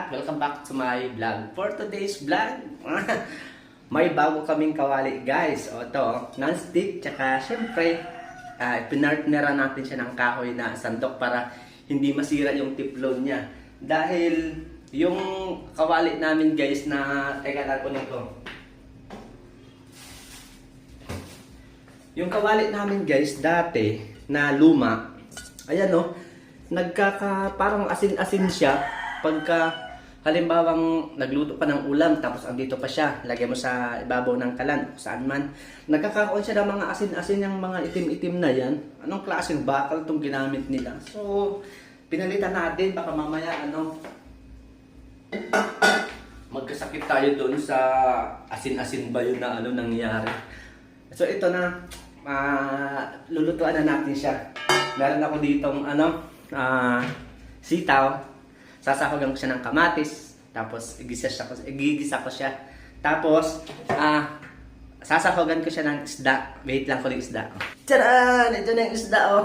at welcome back to my vlog. For today's vlog, may bago kaming kawali guys. O ito, non-stick, tsaka syempre, uh, pinartneran natin siya ng kahoy na sandok para hindi masira yung tiplon niya. Dahil yung kawali namin guys na, teka lang kunin ko. Yung kawali namin guys dati na luma, ayan no, nagkaka parang asin-asin siya pagka halimbawang nagluto pa ng ulam tapos andito pa siya, lagay mo sa ibabaw ng kalan, saan man. Nagkakaroon siya ng mga asin-asin yung mga itim-itim na yan. Anong klaseng bakal itong ginamit nila? So, pinalitan natin, baka mamaya ano, magkasakit tayo doon sa asin-asin ba yun na ano nangyari. So ito na, ah, lulutuan na natin siya. Meron ako ditong ano, ah, sitaw. Sasahogan ko siya ng kamatis. Tapos igisa siya, igigisa ko siya. Tapos, ah, sasahogan ko siya ng isda. Wait lang ko ng isda. Tcharan! Ito na yung isda oh.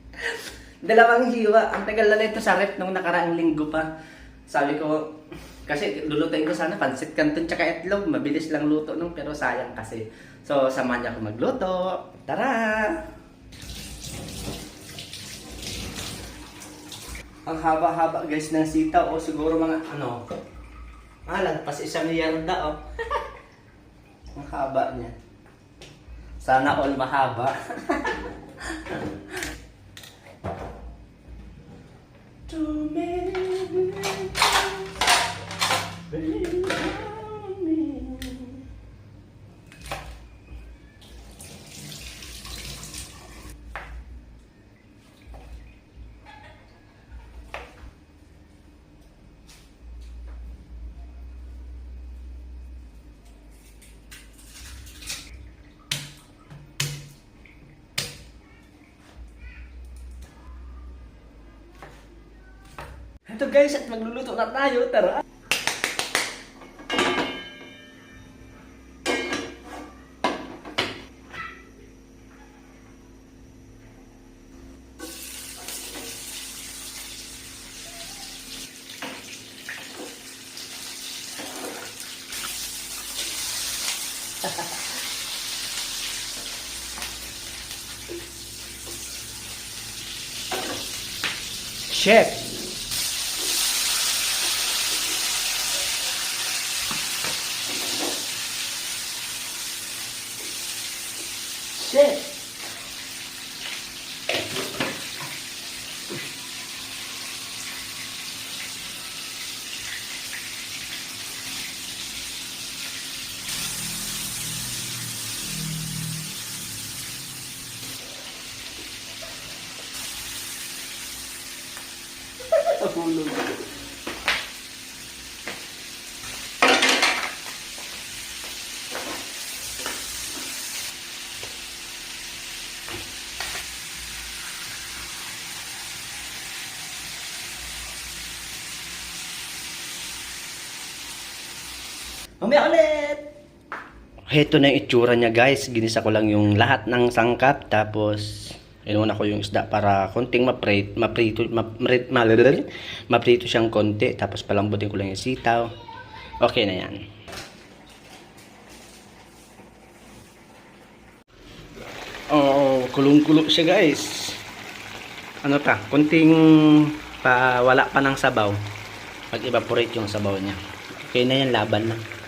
Dalawang hiwa. Ang tagal na nito sa rep nung nakaraang linggo pa. Sabi ko, kasi lulutuin ko sana pansit canton tsaka itlog. Mabilis lang luto nung pero sayang kasi. So, samahan niya ako magluto. Tara! Ang haba-haba guys ng sitaw o siguro mga ano. Ah, lagpas isang yarda oh. Ang haba niya. Sana all mahaba. Too many Ito guys, at magluluto na tayo, tara! Chef! Nahulog. Mamaya ulit! Heto na yung itsura niya guys. Ginisa ko lang yung lahat ng sangkap. Tapos, inuna ko yung isda para konting maprito, maprito, maprito, maprito, maprito siyang konti. Tapos palambutin ko lang yung sitaw. Okay na yan. Oh, kulong-kulo siya guys. Ano pa? Konting pa wala pa ng sabaw. Mag-evaporate yung sabaw niya. Okay na yan, laban na.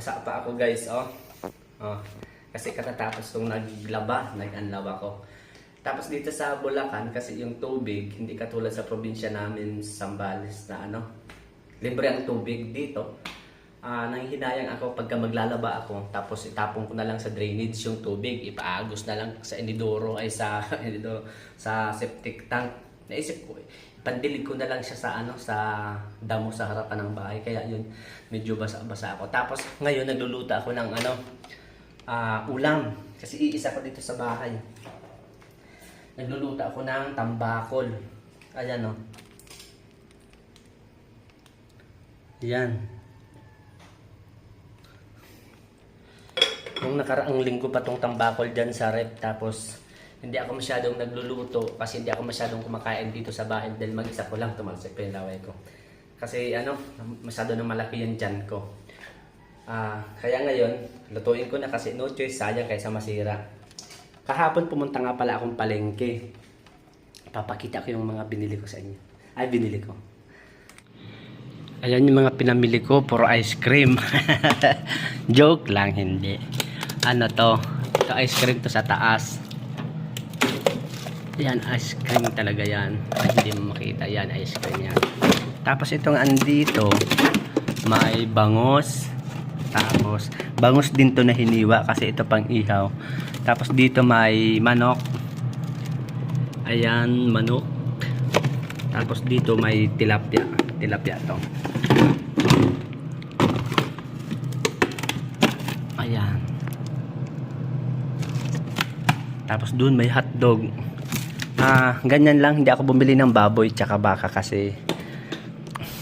Basa pa ako guys, oh. Oh. Kasi katatapos kong naglaba, nag-unlab ako. Tapos dito sa Bulacan, kasi yung tubig, hindi katulad sa probinsya namin, Sambales, na ano, libre ang tubig dito. Ah, nanghihinayang ako pagka maglalaba ako, tapos itapon ko na lang sa drainage yung tubig, ipaagos na lang sa inidoro, ay sa, inidoro, sa septic tank. Naisip ko, pandilig ko na lang siya sa ano sa damo sa harapan ng bahay. Kaya yun medyo basa-basa ako. Tapos ngayon nagluluto ako ng ano ah, ulam. Kasi iisa ko dito sa bahay. Nagluluto ako ng tambakol. Ayan o yan. Nung nakaraang linggo pa tong tambakol dyan sa rep tapos hindi ako masyadong nagluluto kasi hindi ako masyadong kumakain dito sa bahay dahil mag-isa ko lang tumalsik yung laway ko. Kasi ano, masyado na malaki yung dyan ko. Ah, kaya ngayon, lutuin ko na kasi no choice, sayang kaysa masira. Kahapon pumunta nga pala akong palengke. Papakita ko yung mga binili ko sa inyo. Ay, binili ko. Ayan yung mga pinamili ko, puro ice cream. Joke lang, hindi. Ano to? Ito ice cream to sa taas. Yan, ice cream talaga yan. Ay, hindi mo makita. Yan, ice cream yan. Tapos itong andito, may bangos. Tapos, bangos din to na hiniwa kasi ito pang ihaw. Tapos dito may manok. Ayan, manok. Tapos dito may tilapia. Tilapia to. Ayan. Tapos doon may hotdog. Ah, ganyan lang. Hindi ako bumili ng baboy tsaka baka kasi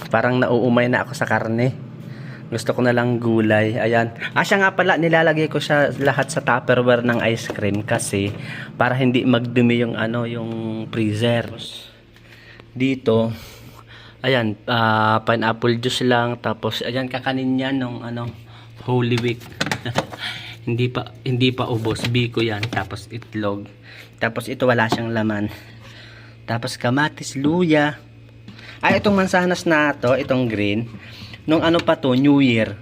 parang nauumay na ako sa karne. Gusto ko na lang gulay. Ayan. Ah, siya nga pala, nilalagay ko siya lahat sa tupperware ng ice cream kasi para hindi magdumi yung ano, yung freezer. Dito, ayan, ah, pineapple juice lang. Tapos, ayan, kakanin yan nung ano, Holy Week. hindi pa hindi pa ubos biko yan tapos itlog tapos ito wala siyang laman. Tapos kamatis luya. Ay itong mansanas na to itong green nung ano pa to new year.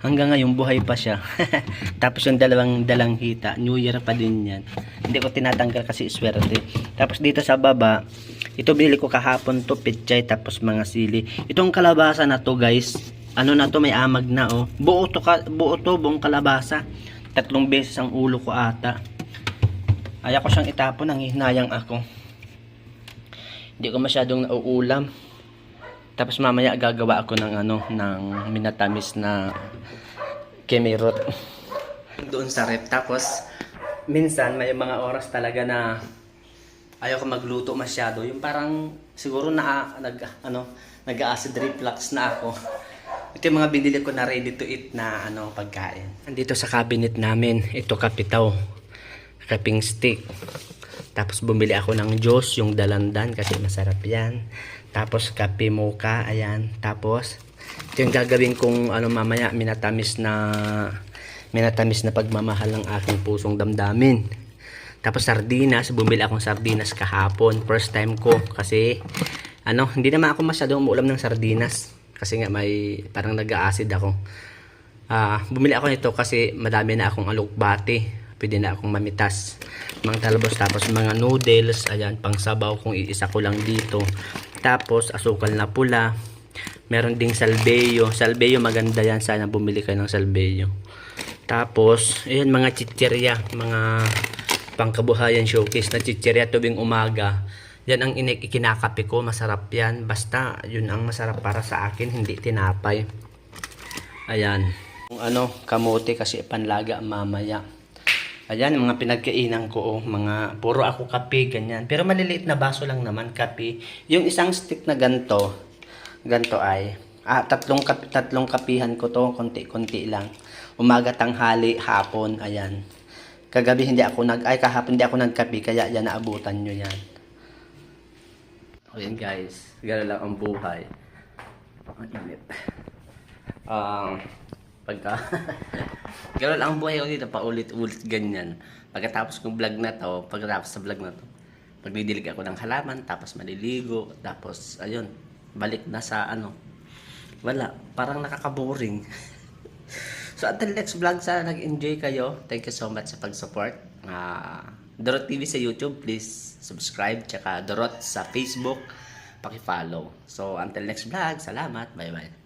Hanggang ngayon buhay pa siya. Tapos yung dalawang dalang hita new year pa din yan. Hindi ko tinatanggal kasi swerte. Tapos dito sa baba ito bili ko kahapon to pichay tapos mga sili. Itong kalabasa na to guys ano na to may amag na oh. Buo to, buo to buong kalabasa. Tatlong beses ang ulo ko ata ayaw ko siyang itapon nangihinayang ako. Hindi ko masyadong nauulam. Tapos mamaya gagawa ako ng ano ng minatamis na kemerot doon sa rep. Tapos minsan may mga oras talaga na ayaw ko magluto masyado. Yung parang siguro na nag ano nag-acid reflux na ako. Ito yung mga binili ko na ready to eat na ano pagkain. Andito sa cabinet namin, ito kapitaw. Kaping stick. Tapos bumili ako ng Diyos, yung dalandan kasi masarap yan. Tapos kape mocha, ayan. Tapos ito yung gagawin kong ano mamaya minatamis na minatamis na pagmamahal ng aking pusong damdamin. Tapos sardinas, bumili akong sardinas kahapon. First time ko kasi ano, hindi naman ako masyadong umuulam ng sardinas kasi nga may parang nag-acid ako. Ah, bumili ako nito kasi madami na akong alukbati. Pwede na akong mamitas. Mga talbos tapos mga noodles, ayan, pang sabaw kung iisa ko lang dito. Tapos asukal na pula. Meron ding salbeyo. Salbeyo maganda yan. Sana bumili kayo ng salbeyo. Tapos, ayan mga chichirya, mga pangkabuhayan showcase na chichirya tuwing umaga. Yan ang ikinakape ko, masarap yan. Basta, yun ang masarap para sa akin, hindi tinapay. Ayan. Ano, kamote kasi panlaga mamaya. Ayan, mga pinagkainan ko, oh, mga puro ako kape, ganyan. Pero maliliit na baso lang naman, kape. Yung isang stick na ganto, ganto ay, ah, tatlong, kape, tatlong kapihan ko to, konti-konti lang. Umaga, tanghali, hapon, ayan. Kagabi hindi ako nag, ay kahapon hindi ako nagkape, kaya yan naabutan nyo yan. Ayan guys, gano'n lang ang buhay. Ang init. Um, pagka... lang ang buhay ko dito, paulit-ulit ganyan. Pagkatapos kong vlog na to, pagkatapos sa vlog na to, magdidilig ako ng halaman, tapos maliligo, tapos ayun, balik na sa ano. Wala, parang nakaka-boring. so until next vlog, sana nag-enjoy kayo. Thank you so much sa pag-support. Ah... Dorot TV sa YouTube, please subscribe. Tsaka Dorot sa Facebook, paki-follow. So, until next vlog, salamat. Bye-bye.